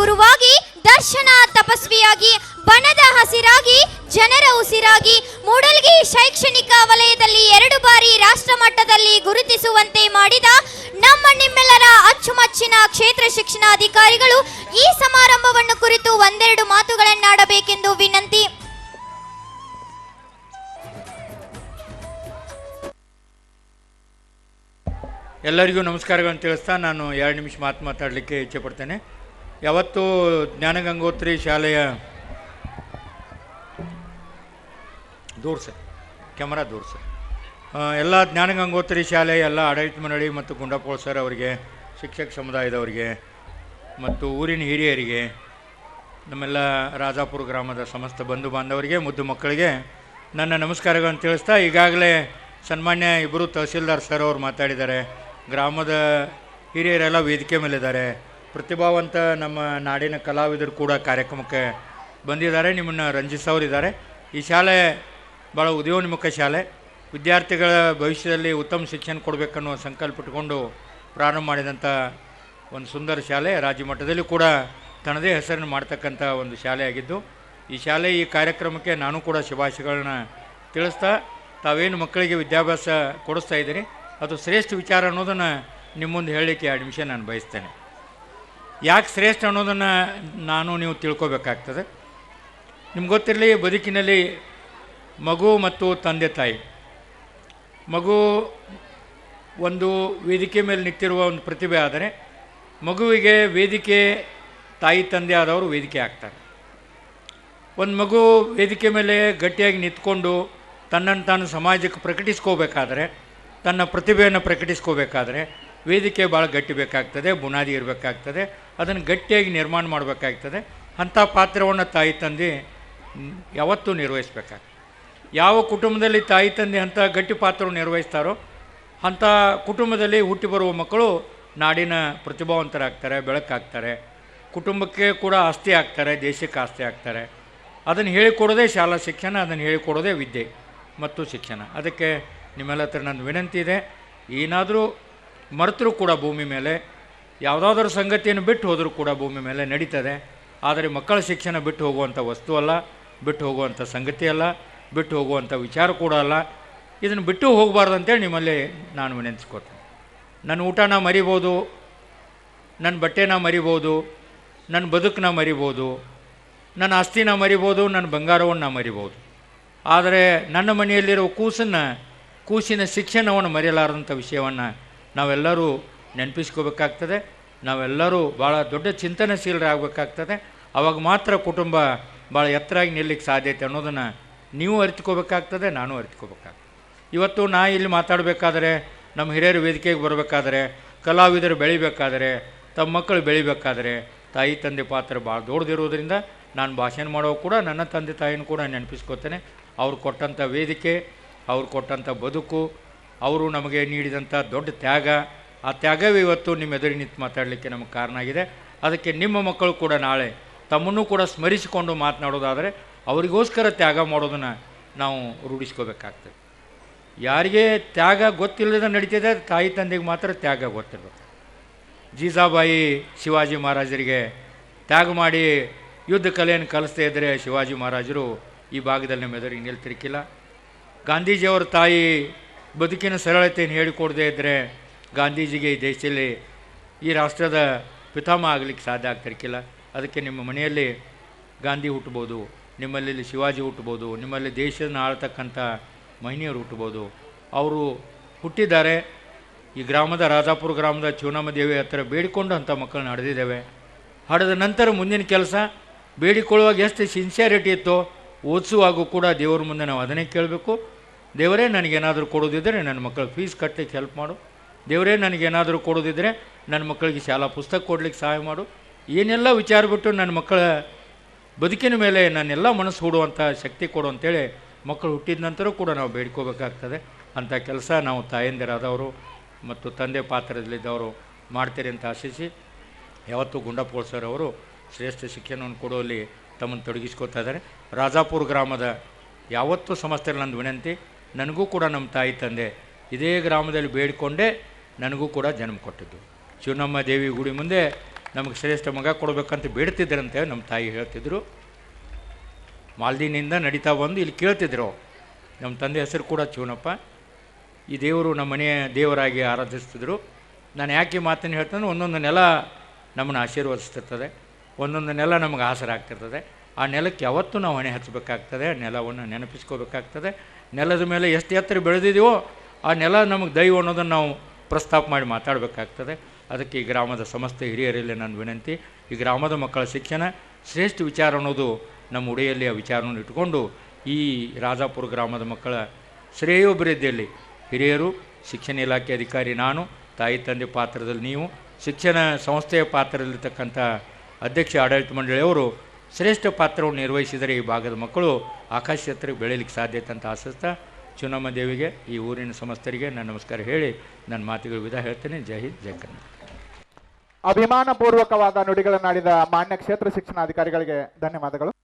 ಗುರುವಾಗಿ, ದರ್ಶನ ತಪಸ್ವಿಯಾಗಿ, ಬಣದ ಹಸಿರಾಗಿ, ಜನರ ಉಸಿರಾಗಿ, ಮೂಡಲ್ಗಿ ಶೈಕ್ಷಣಿಕ ವಲಯದಲ್ಲಿ ಎರಡು ಬಾರಿ ರಾಷ್ಟ್ರ ಮಟ್ಟದಲ್ಲಿ ಗುರುತಿಸುವಂತೆ ಮಾಡಿದ ನಮ್ಮ ನಿಮ್ಮೆಲ್ಲರ ಅಚ್ಚುಮಚ್ಚಿನ ಕ್ಷೇತ್ರ ಶಿಕ್ಷಣಾಧಿಕಾರಿಗಳು ಈ ಸಮಾರಂಭವನ್ನು ಕುರಿತು ಒಂದೆರಡು ಮಾತುಗಳನ್ನಾಡಬೇಕೆಂದು ವಿನಂತಿ. ಎಲ್ಲರಿಗೂ ನಮಸ್ಕಾರಗಳನ್ನು ತಿಳಿಸ್ತಾ ನಾನು ಎರಡು ನಿಮಿಷ ಮಾತು ಮಾತಾಡಲಿಕ್ಕೆ ಇಚ್ಛೆಪಡ್ತೇನೆ ಯಾವತ್ತೂ ಜ್ಞಾನಗಂಗೋತ್ರಿ ಶಾಲೆಯ ದೂರ ಸರ್, ಕ್ಯಾಮರಾ ದೂರ ಸರ್. ಎಲ್ಲ ಜ್ಞಾನಗಂಗೋತ್ರಿ ಶಾಲೆ, ಎಲ್ಲ ಆಡಳಿತ ಮಂಡಳಿ ಮತ್ತು ಗುಂಡಪ್ಪಳ ಸರ್ ಅವರಿಗೆ, ಶಿಕ್ಷಕ ಸಮುದಾಯದವರಿಗೆ ಮತ್ತು ಊರಿನ ಹಿರಿಯರಿಗೆ, ನಮ್ಮೆಲ್ಲ ರಾಜಾಪುರ ಗ್ರಾಮದ ಸಮಸ್ತ ಬಂಧು ಬಾಂಧವರಿಗೆ, ಮುದ್ದು ಮಕ್ಕಳಿಗೆ ನನ್ನ ನಮಸ್ಕಾರಗಳನ್ನು ತಿಳಿಸ್ತಾ ಈಗಾಗಲೇ ಸನ್ಮಾನ್ಯ ಇಬ್ಬರು ತಹಸೀಲ್ದಾರ್ ಸರ್ ಅವರು ಮಾತಾಡಿದ್ದಾರೆ. ಗ್ರಾಮದ ಹಿರಿಯರೆಲ್ಲ ವೇದಿಕೆ ಮೇಲಿದ್ದಾರೆ. ಪ್ರತಿಭಾವಂತ ನಮ್ಮ ನಾಡಿನ ಕಲಾವಿದರು ಕೂಡ ಕಾರ್ಯಕ್ರಮಕ್ಕೆ ಬಂದಿದ್ದಾರೆ. ನಿಮ್ಮನ್ನು ರಂಜಿಸೋರಿದ್ದಾರೆ ಈ ಶಾಲೆ ಭಾಳ ಉದಯೋನ್ಮುಖ ಶಾಲೆ. ವಿದ್ಯಾರ್ಥಿಗಳ ಭವಿಷ್ಯದಲ್ಲಿ ಉತ್ತಮ ಶಿಕ್ಷಣ ಕೊಡಬೇಕನ್ನೋ ಸಂಕಲ್ಪ ಇಟ್ಕೊಂಡು ಪ್ರಾರಂಭ ಮಾಡಿದಂಥ ಒಂದು ಸುಂದರ ಶಾಲೆ. ರಾಜ್ಯ ಮಟ್ಟದಲ್ಲಿ ಕೂಡ ತನ್ನದೇ ಹೆಸರನ್ನು ಮಾಡ್ತಕ್ಕಂಥ ಒಂದು ಶಾಲೆಯಾಗಿದ್ದು ಈ ಶಾಲೆ, ಈ ಕಾರ್ಯಕ್ರಮಕ್ಕೆ ನಾನು ಕೂಡ ಶುಭಾಶಯಗಳನ್ನ ತಿಳಿಸ್ತಾ, ತಾವೇನು ಮಕ್ಕಳಿಗೆ ವಿದ್ಯಾಭ್ಯಾಸ ಕೊಡಿಸ್ತಾ ಇದ್ದೀರಿ, ಅದು ಶ್ರೇಷ್ಠ ವಿಚಾರ ಅನ್ನೋದನ್ನು ನಿಮ್ಮ ಮುಂದೆ ಹೇಳಲಿಕ್ಕೆ ನಾನು ಬಯಸ್ತೇನೆ. ಯಾಕೆ ಶ್ರೇಷ್ಠ ಅನ್ನೋದನ್ನು ನಾನು ನೀವು ತಿಳ್ಕೊಬೇಕಾಗ್ತದೆ. ನಿಮ್ಗೆ ಗೊತ್ತಿರಲಿ, ಬದುಕಿನಲ್ಲಿ ಮಗು ಮತ್ತು ತಂದೆ ತಾಯಿ. ಮಗು ಒಂದು ವೇದಿಕೆ ಮೇಲೆ ನಿಂತಿರುವ ಒಂದು ಪ್ರತಿಭೆ ಆದರೆ, ಮಗುವಿಗೆ ವೇದಿಕೆ ತಾಯಿ ತಂದೆ ಆದವರು ವೇದಿಕೆ ಆಗ್ತಾರೆ. ಒಂದು ಮಗು ವೇದಿಕೆ ಮೇಲೆ ಗಟ್ಟಿಯಾಗಿ ನಿಂತ್ಕೊಂಡು ತನ್ನನ್ನು ತಾನು ಸಮಾಜಕ್ಕೆ ಪ್ರಕಟಿಸ್ಕೋಬೇಕಾದ್ರೆ, ತನ್ನ ಪ್ರತಿಭೆಯನ್ನು ಪ್ರಕಟಿಸ್ಕೋಬೇಕಾದ್ರೆ, ವೇದಿಕೆ ಭಾಳ ಗಟ್ಟಿ ಬೇಕಾಗ್ತದೆ, ಬುನಾದಿ ಇರಬೇಕಾಗ್ತದೆ. ಅದನ್ನು ಗಟ್ಟಿಯಾಗಿ ನಿರ್ಮಾಣ ಮಾಡಬೇಕಾಗ್ತದೆ. ಅಂಥ ಪಾತ್ರವನ್ನು ತಾಯಿ ತಂದೆ ಯಾವತ್ತೂ ನಿರ್ವಹಿಸ್ಬೇಕಾಗ್ತದೆ. ಯಾವ ಕುಟುಂಬದಲ್ಲಿ ತಾಯಿ ತಂದೆ ಅಂಥ ಗಟ್ಟಿ ಪಾತ್ರವನ್ನು ನಿರ್ವಹಿಸ್ತಾರೋ ಅಂಥ ಕುಟುಂಬದಲ್ಲಿ ಹುಟ್ಟಿ ಬರುವ ಮಕ್ಕಳು ನಾಡಿನ ಪ್ರತಿಭಾವಂತರಾಗ್ತಾರೆ, ಬೆಳಕಾಗ್ತಾರೆ. ಕುಟುಂಬಕ್ಕೆ ಕೂಡ ಆಸ್ತಿ ಆಗ್ತಾರೆ, ದೇಶಕ್ಕೆ ಆಸ್ತಿ ಆಗ್ತಾರೆ. ಅದನ್ನು ಹೇಳಿಕೊಡೋದೇ ಶಾಲಾ ಶಿಕ್ಷಣ, ಅದನ್ನು ಹೇಳಿಕೊಡೋದೇ ವಿದ್ಯೆ ಮತ್ತು ಶಿಕ್ಷಣ. ಅದಕ್ಕೆ ನಿಮ್ಮೆಲ್ಲ ಹತ್ರ ನನ್ನ ವಿನಂತಿ ಇದೆ. ಏನಾದರೂ ಮರೆತರೂ ಕೂಡ ಭೂಮಿ ಮೇಲೆ ಯಾವುದಾದ್ರೂ ಸಂಗತಿಯನ್ನು ಬಿಟ್ಟು ಹೋದರೂ ಕೂಡ ಭೂಮಿ ಮೇಲೆ ನಡೀತದೆ. ಆದರೆ ಮಕ್ಕಳ ಶಿಕ್ಷಣ ಬಿಟ್ಟು ಹೋಗುವಂಥ ವಸ್ತು ಅಲ್ಲ, ಬಿಟ್ಟು ಹೋಗುವಂಥ ಸಂಗತಿ ಅಲ್ಲ, ಬಿಟ್ಟು ಹೋಗುವಂಥ ವಿಚಾರ ಕೂಡ ಅಲ್ಲ. ಇದನ್ನು ಬಿಟ್ಟು ಹೋಗಬಾರ್ದು ಅಂತೇಳಿ ನಿಮ್ಮಲ್ಲಿ ನಾನು ವಿನಂತಿಸ್ಕೊತೀನಿ ನನ್ನ ಊಟನ ಮರಿಬೋದು, ನನ್ನ ಬಟ್ಟೆನ ಮರಿಬೋದು, ನನ್ನ ಬದುಕನ್ನ ಮರಿಬೋದು, ನನ್ನ ಆಸ್ತಿನ ಮರಿಬೋದು, ನನ್ನ ಬಂಗಾರವನ್ನು ಮರಿಬೋದು. ಆದರೆ ನನ್ನ ಮನೆಯಲ್ಲಿರೋ ಕೂಸನ್ನು, ಕೂಸಿನ ಶಿಕ್ಷಣವನ್ನು ಮರೆಯಲಾರದಂಥ ವಿಷಯವನ್ನು ನಾವೆಲ್ಲರೂ ನೆನಪಿಸ್ಕೋಬೇಕಾಗ್ತದೆ. ನಾವೆಲ್ಲರೂ ಭಾಳ ದೊಡ್ಡ ಚಿಂತನಶೀಲರಾಗಬೇಕಾಗ್ತದೆ. ಅವಾಗ ಮಾತ್ರ ಕುಟುಂಬ ಭಾಳ ಎತ್ತರಾಗಿ ನಿಲ್ಲಕ್ಕೆ ಸಾಧ್ಯತೆ ಅನ್ನೋದನ್ನು ನೀವು ಅರಿತುಕೋಬೇಕಾಗ್ತದೆ, ನಾನು ಅರಿತುಕೋಬೇಕಾಗ್ತದೆ. ಇವತ್ತು ನಾ ಇಲ್ಲಿ ಮಾತಾಡಬೇಕಾದ್ರೆ, ನಮ್ಮ ಹಿರಿಯರು ವೇದಿಕೆಗೆ ಬರಬೇಕಾದ್ರೆ, ಕಲಾವಿದರು ಬೆಳಿಬೇಕಾದರೆ, ತಮ್ಮ ಮಕ್ಕಳು ಬೆಳಿಬೇಕಾದರೆ, ತಾಯಿ ತಂದೆ ಪಾತ್ರ ಭಾಳ ದೊಡ್ಡದಿರೋದ್ರಿಂದ ನಾನು ಭಾಷಣ ಮಾಡೋ ಕೂಡ ನನ್ನ ತಂದೆ ತಾಯಿನೂ ಕೂಡ ನೆನಪಿಸ್ಕೋತೇನೆ. ಅವ್ರು ಕೊಟ್ಟಂಥ ವೇದಿಕೆ, ಅವ್ರು ಕೊಟ್ಟಂಥ ಬದುಕು, ಅವರು ನಮಗೆ ನೀಡಿದಂಥ ದೊಡ್ಡ ತ್ಯಾಗ ಆ ತ್ಯಾಗವೇ ಇವತ್ತು ನಿಮ್ಮ ಎದುರಿ ನಿಂತು ಮಾತಾಡಲಿಕ್ಕೆ ನಮಗೆ ಕಾರಣ ಆಗಿದೆ. ಅದಕ್ಕೆ ನಿಮ್ಮ ಮಕ್ಕಳು ಕೂಡ ನಾಳೆ ತಮ್ಮನ್ನು ಕೂಡ ಸ್ಮರಿಸಿಕೊಂಡು ಮಾತನಾಡೋದಾದರೆ ಅವರಿಗೋಸ್ಕರ ತ್ಯಾಗ ಮಾಡೋದನ್ನು ನಾವು ರೂಢಿಸ್ಕೋಬೇಕಾಗ್ತದೆ. ಯಾರಿಗೆ ತ್ಯಾಗ ಗೊತ್ತಿಲ್ಲದ ನಡೀತಿದೆ, ತಾಯಿ ತಂದೆಗೆ ಮಾತ್ರ ತ್ಯಾಗ ಗೊತ್ತಿರಬೇಕು ಜೀಜಾಬಾಯಿ ಶಿವಾಜಿ ಮಹಾರಾಜರಿಗೆ ತ್ಯಾಗ ಮಾಡಿ ಯುದ್ಧ ಕಲೆಯನ್ನು ಕಲಿಸ್ತಾ ಇದ್ದರೆ ಶಿವಾಜಿ ಮಹಾರಾಜರು ಈ ಭಾಗದಲ್ಲಿ ನಮ್ಮ ಎದುರಿಗೆ ನಿಲ್ತಿರ್ಕಿಲ್ಲ. ಗಾಂಧೀಜಿಯವರ ತಾಯಿ ಬದುಕಿನ ಸರಳತೆಯನ್ನು ಹೇಳಿಕೊಡದೇ ಇದ್ದರೆ ಗಾಂಧೀಜಿಗೆ ಈ ದೇಶದಲ್ಲಿ ಈ ರಾಷ್ಟ್ರದ ಪಿತಾಮ ಆಗಲಿಕ್ಕೆ ಸಾಧ್ಯ ಆಗ್ತಿರ್ಕಿಲ್ಲ ಅದಕ್ಕೆ ನಿಮ್ಮ ಮನೆಯಲ್ಲಿ ಗಾಂಧಿ ಹುಟ್ಟಬೋದು, ನಿಮ್ಮಲ್ಲಿ ಶಿವಾಜಿ ಹುಟ್ಟಬೋದು, ನಿಮ್ಮಲ್ಲಿ ದೇಶನ ಆಳ್ತಕ್ಕಂಥ ಮಹಿನಿಯರು ಹುಟ್ಟಬೋದು. ಅವರು ಹುಟ್ಟಿದ್ದಾರೆ. ಈ ಗ್ರಾಮದ ರಾಜಾಪುರ ಗ್ರಾಮದ ಚೂನಮ್ಮ ದೇವಿ ಹತ್ತಿರ ಬೇಡಿಕೊಂಡು ಅಂಥ ಮಕ್ಕಳನ್ನ ಹಡೆದಿದ್ದೇವೆ. ಹಡೆದ ನಂತರ ಮುಂದಿನ ಕೆಲಸ, ಬೇಡಿಕೊಳ್ಳುವಾಗ ಎಷ್ಟು ಸಿನ್ಸಿಯಾರಿಟಿ ಇತ್ತೋ ಓದಿಸುವಾಗೂ ಕೂಡ ದೇವರ ಮುಂದೆ ನಾವು ಅದನ್ನೇ ಕೇಳಬೇಕು. ದೇವರೇ ನನಗೇನಾದರೂ ಕೊಡೋದಿದ್ದರೆ ನನ್ನ ಮಕ್ಕಳ ಫೀಸ್ ಕಟ್ಟಲಿಕ್ಕೆ ಹೆಲ್ಪ್ ಮಾಡು. ದೇವರೇ, ನನಗೇನಾದರೂ ಕೊಡೋದಿದ್ದರೆ ನನ್ನ ಮಕ್ಕಳಿಗೆ ಶಾಲಾ ಪುಸ್ತಕ ಕೊಡಲಿಕ್ಕೆ ಸಹಾಯ ಮಾಡು. ಏನೆಲ್ಲ ವಿಚಾರ ಬಿಟ್ಟು ನನ್ನ ಮಕ್ಕಳ ಬದುಕಿನ ಮೇಲೆ ನನ್ನೆಲ್ಲ ಮನಸ್ಸು ಹೂಡುವಂಥ ಶಕ್ತಿ ಕೊಡು ಅಂತೇಳಿ ಮಕ್ಕಳು ಹುಟ್ಟಿದ ನಂತರ ಕೂಡ ನಾವು ಬೇಡ್ಕೋಬೇಕಾಗ್ತದೆ. ಅಂಥ ಕೆಲಸ ನಾವು ತಾಯಂದಿರಾದವರು ಮತ್ತು ತಂದೆ ಪಾತ್ರದಲ್ಲಿದ್ದವರು ಮಾಡ್ತೀರಿ ಅಂತ ಆಶಿಸಿ ಯಾವತ್ತೂ ಗುಂಡಪ್ಪ ಸರ್ ಅವರು ಶ್ರೇಷ್ಠ ಶಿಕ್ಷಣವನ್ನು ಕೊಡುವಲ್ಲಿ ತಮ್ಮನ್ನು ತೊಡಗಿಸ್ಕೊತಾ ಇದ್ದಾರೆ. ರಾಜಾಪುರ ಗ್ರಾಮದ ಯಾವತ್ತೂ ಸಮಸ್ಯೆಗಳನ್ನು ನಂದು ವಿನಂತಿ, ನನಗೂ ಕೂಡ ನಮ್ಮ ತಾಯಿ ತಂದೆ ಇದೇ ಗ್ರಾಮದಲ್ಲಿ ಬೇಡಿಕೊಂಡೇ ನನಗೂ ಕೂಡ ಜನ್ಮ ಕೊಟ್ಟಿದ್ದು. ಶಿವನಮ್ಮ ದೇವಿ ಗುಡಿ ಮುಂದೆ ನಮಗೆ ಶ್ರೇಷ್ಠ ಮಗ ಕೊಡಬೇಕಂತ ಬೇಡ್ತಿದ್ದರಂತೆ ನಮ್ಮ ತಾಯಿ ಹೇಳ್ತಿದ್ರು. ಮಾಲ್ದಿನಿಂದ ನಡೀತಾ ಬಂದು ಇಲ್ಲಿ ಕೇಳ್ತಿದ್ರು. ನಮ್ಮ ತಂದೆ ಹೆಸರು ಕೂಡ ಶಿವನಪ್ಪ. ಈ ದೇವರು ನಮ್ಮ ಮನೆಯ ದೇವರಾಗಿ ಆರಾಧಿಸ್ತಿದ್ರು. ನಾನು ಯಾಕೆ ಮಾತನ್ನು ಹೇಳ್ತಾನೆ, ಒಂದೊಂದು ನೆಲ ನಮ್ಮನ್ನು ಆಶೀರ್ವದಿಸ್ತಿರ್ತದೆ. ಒಂದೊಂದು ನೆಲ ನಮಗೆ ಆಸರ ಆಗ್ತಿರ್ತದೆ. ಆ ನೆಲಕ್ಕೆ ಯಾವತ್ತೂ ನಾವು ಹಣೆ ಹಚ್ಚಬೇಕಾಗ್ತದೆ, ಆ ನೆಲವನ್ನು ನೆನಪಿಸ್ಕೋಬೇಕಾಗ್ತದೆ. ನೆಲದ ಮೇಲೆ ಎಷ್ಟು ಎತ್ತರ ಬೆಳೆದಿದೆಯೋ ಆ ನೆಲ ನಮಗೆ ದೈವ ಅನ್ನೋದನ್ನು ನಾವು ಪ್ರಸ್ತಾಪ ಮಾಡಿ ಮಾತಾಡಬೇಕಾಗ್ತದೆ. ಅದಕ್ಕೆ ಈ ಗ್ರಾಮದ ಸಮಸ್ತ ಹಿರಿಯರಲ್ಲಿ ನನ್ನ ವಿನಂತಿ, ಈ ಗ್ರಾಮದ ಮಕ್ಕಳ ಶಿಕ್ಷಣ ಶ್ರೇಷ್ಠ ವಿಚಾರ ಅನ್ನೋದು ನಮ್ಮ ಉಡೆಯಲ್ಲಿ ಆ ವಿಚಾರವನ್ನು ಇಟ್ಟುಕೊಂಡು, ಈ ರಾಜಾಪುರ ಗ್ರಾಮದ ಮಕ್ಕಳ ಶ್ರೇಯೋಭಿವೃದ್ಧಿಯಲ್ಲಿ ಹಿರಿಯರು, ಶಿಕ್ಷಣ ಇಲಾಖೆ ಅಧಿಕಾರಿ ನಾನು, ತಾಯಿ, ತಂದೆ ಪಾತ್ರದಲ್ಲಿ ನೀವು, ಶಿಕ್ಷಣ ಸಂಸ್ಥೆಯ ಪಾತ್ರದಲ್ಲಿರ್ತಕ್ಕಂಥ ಅಧ್ಯಕ್ಷ ಆಡಳಿತ ಮಂಡಳಿಯವರು ಶ್ರೇಷ್ಠ ಪಾತ್ರವನ್ನು ನಿರ್ವಹಿಸಿದರೆ ಈ ಭಾಗದ ಮಕ್ಕಳು ಆಕಾಶ ಎತ್ತರಕ್ಕೆ ಬೆಳೆಯಲಿಕ್ಕೆ ಸಾಧ್ಯತೆ ಅಂತ ಆಶಿಸ್ತಾ ಚುನಮ್ಮ ದೇವಿಗೆ, ಈ ಊರಿನ ಸಮಸ್ತರಿಗೆ ನನ್ನ ನಮಸ್ಕಾರ ಹೇಳಿ ನನ್ನ ಮಾತುಗಳು ವಿಧ ಹೇಳ್ತೇನೆ. ಜೈ ಹಿಂದ್, ಜೈ ಕನ್ನಡ. ಅಭಿಮಾನಪೂರ್ವಕವಾದ ನುಡಿಗಳನ್ನಾಡಿದ ಮಾನ್ಯ ಕ್ಷೇತ್ರ ಶಿಕ್ಷಣಾಧಿಕಾರಿಗಳಿಗೆ ಧನ್ಯವಾದಗಳು.